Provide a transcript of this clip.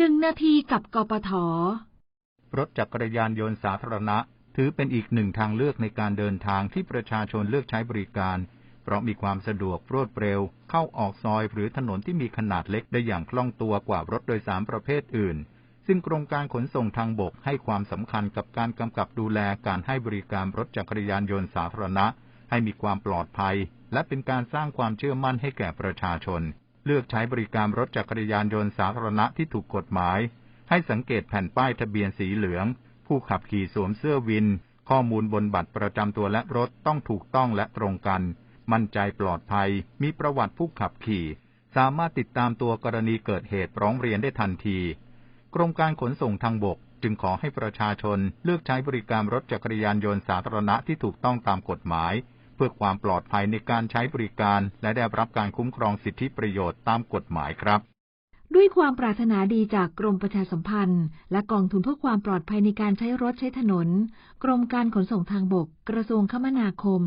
หนึ่งนาทีกับกปท รถจักรยานยนต์สาธารณะ ถือเป็นอีกหนึ่งทางเลือกในการเดินทางที่ประชาชนเลือกใช้บริการ เพราะมีความสะดวกรวดเร็ว เข้าออกซอยหรือถนนที่มีขนาดเล็กได้อย่างคล่องตัวกว่ารถโดยสารประเภทอื่น ซึ่งกรมการขนส่งทางบกให้ความสำคัญกับการกำกับดูแลการให้บริการรถจักรยานยนต์สาธารณะ ให้มีความปลอดภัย และเป็นการสร้างความเชื่อมั่นให้แก่ประชาชน เลือกใช้บริการรถจักรยานยนต์สาธารณะที่ถูกกฎหมาย ให้สังเกตแผ่นป้ายทะเบียนสีเหลือง ผู้ขับขี่สวมเสื้อวิน ข้อมูลบนบัตรประจำตัวและรถต้องถูกต้องและตรงกัน มั่นใจปลอดภัย มีประวัติผู้ขับขี่ สามารถติดตามตัวกรณีเกิดเหตุร้องเรียนได้ทันที กรมการขนส่งทางบกจึงขอให้ประชาชนเลือกใช้บริการรถจักรยานยนต์สาธารณะที่ถูกต้องตามกฎหมาย เพื่อความปลอดภัยในการใช้บริการ และได้รับการคุ้มครองสิทธิประโยชน์ตามกฎหมายครับ ด้วยความปรารถนาดีจากกรมประชาสัมพันธ์ และกองทุนเพื่อความปลอดภัยในการใช้รถใช้ถนน กรมการขนส่งทางบก กระทรวงคมนาคม